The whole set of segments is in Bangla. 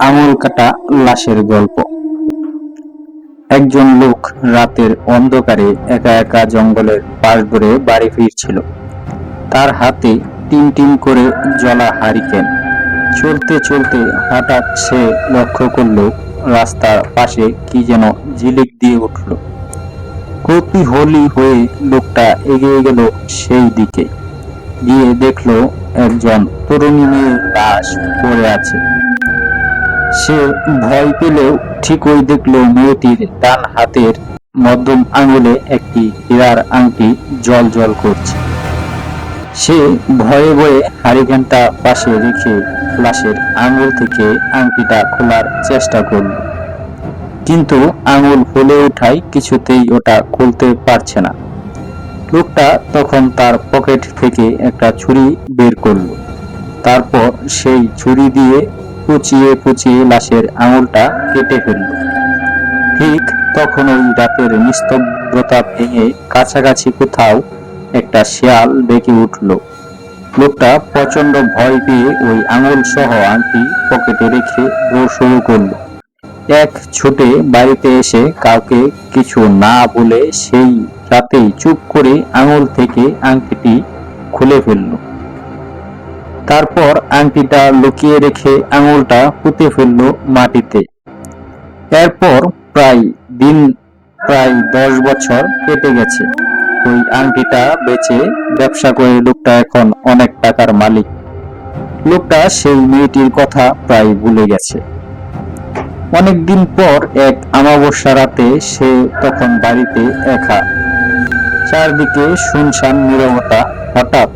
আঙুল কাটা লাশের গল্প। একজন লোক রাতের অন্ধকারে একা একা জঙ্গলের পাশ ধরে বাড়ি ফিরছিল। তার হাতে টিম টিম করে জ্বলা হারিকেন। চলতে চলতে হঠাৎ সে লক্ষ্য করল রাস্তার পাশে কি যেন ঝিলিক দিয়ে উঠল। কৌতূহলী হয়ে লোকটা এগিয়ে গেল সেই দিকে। গিয়ে দেখল একজন তরুণী মেয়ের লাশ পড়ে আছে। সে ভয় পেলেও ঠিক ঠিকই দেখল মেয়েটির ডান হাতের মধ্যম আঙুলে একটি হীরার আংটি জল জল করছে। সে ভয়ে ভয়ে হারিকেনটা পাশে রেখে লাশের আঙুল থেকে আংটিটা খোলার চেষ্টা করল। কিন্তু আঙুল ফুলে ওঠায় কিছুতেই ওটা খুলতে পারছে না। লোকটা তখন তার পকেট থেকে একটা ছুরি বের করল। তারপর সেই ছুরি দিয়ে কুচিয়ে কুচিয়ে লাশের আঙুলটা কেটে ফেলল। ঠিক তখন ওই রাতের নিস্তব্ধতা ভেঙে কাছাকাছি কোথাও একটা শেয়াল ডেকে উঠল। লোকটা প্রচণ্ড ভয় পেয়ে ওই আঙুল সহ আংটি পকেটে রেখে দৌড় শুরু করল। এক ছুটে বাড়িতে এসে কাউকে কিছু না বলে সেই রাতেই চুপ করে আঙুল থেকে আংটিটি খুলে ফেলল। তারপর আংটিটা লুকিয়ে রেখে আঙুলটা পুঁতে ফেলল মাটিতে। এরপর প্রায় দিন, প্রায় দশ বছর কেটে গেছে। ওই আংটিটা বেচে ব্যবসা করে লোকটা এখন অনেক টাকার মালিক। লোকটা সেই মেয়েটির কথা প্রায় ভুলে গেছে। অনেকদিন পর এক আমাবস্যা রাতে সে তখন বাড়িতে একা। চারদিকে শুনশান নীরবতা। হঠাৎ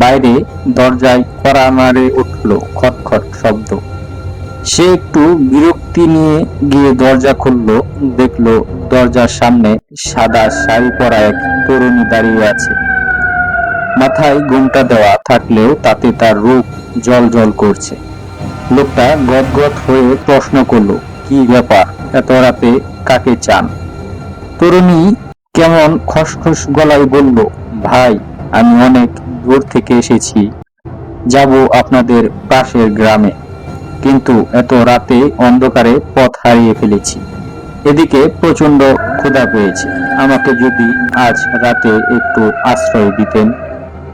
বাইরে দরজায় কড়া মারে উঠল খটখট শব্দ। সে একটু বিরক্তি নিয়ে গিয়ে দরজা খুললো, দেখল দরজার সামনে সাদা শাড়ি পরা এক তরুণী দাঁড়িয়ে আছে। মাথায় ঘুমটা দেওয়া থাকলেও তাতে তার রূপ জল জল করছে। লোকটা গদগদ হয়ে প্রশ্ন করল, কি ব্যাপার? এত রাতে কাকে চান? তরুণী কেমন খসখস গলায় বলল, ভাই আমি অনেক দূর থেকে এসেছি। যাব আপনাদের পাশের গ্রামে। কিন্তু এত রাতে অন্ধকারে পথ হারিয়ে ফেলেছি। এদিকে প্রচণ্ড ক্ষুধা পেয়েছে। আমাকে যদি আজ রাতে একটু আশ্রয় দিতেন,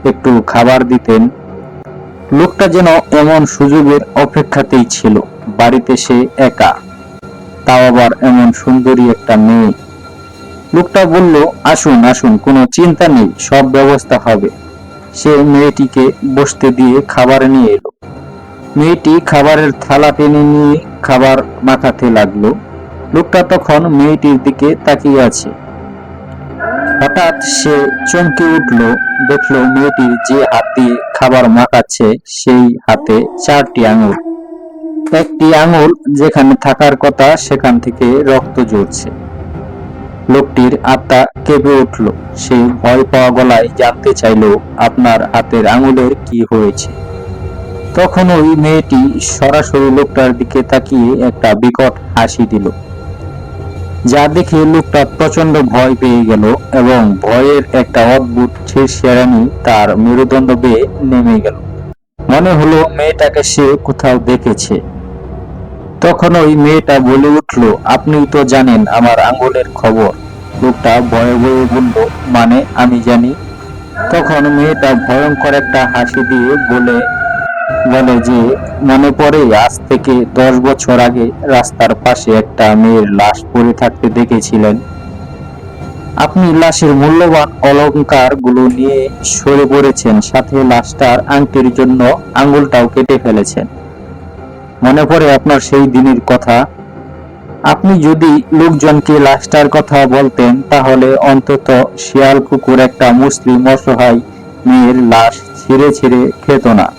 একটু খাবার দিতেন। লোকটা যেন এমন সুযোগের অপেক্ষাতেই ছিল, বাড়িতে সে একা। তাও আবার এমন সুন্দরী একটা মেয়ে লোকটা বলল, আসুন আসুন, কোনো চিন্তা নেই, সব ব্যবস্থা হবে। সে মেয়েটিকে বসতে দিয়ে খাবার নিয়ে এলো। মেয়েটি খাবারের থালা টেনে নিয়ে খাবার মাখাতে লাগল। লোকটা তখন মেয়েটির দিকে তাকিয়ে আছে। হঠাৎ সে চমকে উঠল, দেখল মেয়েটির যে হাত খাবার মাখাচ্ছে, সেই হাতে চারটি আঙুল। একটি আঙুল যেখানে থাকার কথা সেখান থেকে রক্ত ঝরছে। লোকটির আত্মা কেঁপে উঠল। সে ভয় পাওয়া গলায় জানতে চাইল, আপনার হাতের আঙুলের কি হয়েছে? তখন ওই মেয়েটি সরাসরি লোকটার দিকে তাকিয়ে একটা বিকট হাসি দিল, যা দেখে লোকটা প্রচণ্ড ভয় পেয়ে গেল এবং ভয়ের একটা অদ্ভুত শেষেরানি তার মেরুদণ্ড বেয়ে নেমে গেল। মনে হলো মেয়েটাকে সে কোথাও দেখেছে। তখন ওই মেয়েটা বলে উঠল আপনি তো জানেন আমার আঙ্গুলের খবর। লোকটা ভয়ে ভয়ে বলল মানে আমি জানি। তখন মেয়েটা ভয়ঙ্কর একটা হাসি দিয়ে বলে বলে যে, মনে পড়ে আজ থেকে দশ বছর আগে রাস্তার পাশে একটা মেয়ের লাশ পড়ে থাকতে দেখেছিলেন। আপনি লাশের মূল্যবান অলংকারগুলো নিয়ে সরে পড়েছেন, সাথে লাশটার আংটির জন্য আঙ্গুলটাও কেটে ফেলেছেন। মনে পড়ে আপনার সেই দিনের কথা। আপনি যদি লোকজনকে লাশটার কথা বলতেন, তাহলে অন্তত শিয়াল কুকুর একটা মুসলিম অসহায় মেয়ের লাশ ছিঁড়ে ছিঁড়ে খেত না।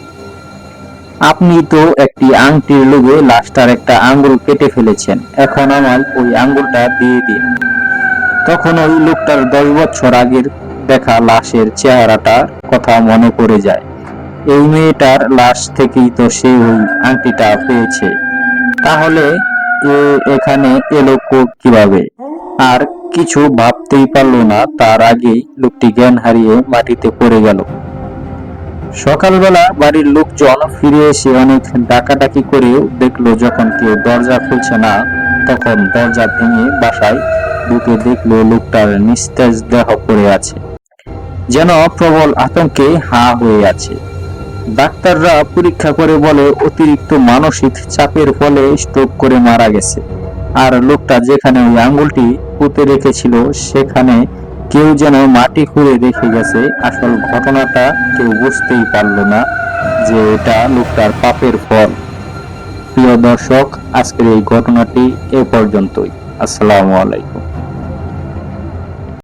আপনি তো একটি আংটির লোভে লাশটার একটা আঙ্গুল কেটে ফেলেছেন। এখন আমার ওই আঙ্গুলটা দিয়ে দিন। তখন ওই লোকটার দশ বছর আগের দেখা লাশের চেহারাটার কথা মনে পড়ে যায়। এই মেয়েটার লাশ থেকেই তো সে ওই আংটিটা পেয়েছে। তাহলে এ এখানে এলো কীভাবে? আর কিছু ভাবতেই পারল না, তার আগেই লোকটি জ্ঞান হারিয়ে মাটিতে পড়ে গেল। সকালবেলা বাড়ির লোকজন ফিরে এসে অনেক ডাকাডাকি করেও দেখল, যখন কেউ দরজা খুলছে না, তখন দরজা ভেঙে বাসায় ঢুকে দেখল লোকটার নিস্তেজ দেহ পড়ে আছে। যেন প্রবল আতঙ্কে হা হয়ে আছে। ডাক্তাররা পরীক্ষা করে বলে, অতিরিক্ত মানসিক চাপের ফলে স্ট্রোক করে মারা গেছে। আর লোকটা যেখানে ওই আঙ্গুলটি পুঁতে রেখেছিল, সেখানে কেউ যেন মাটি খুঁড়ে রেখে গেছে। আসল ঘটনাটা কেউ বুঝতেই পারল না যে এটা লোকটার পাপের ফল। প্রিয় দর্শক, আজকের এই ঘটনাটি এ পর্যন্তই। আসসালামু আলাইকুম।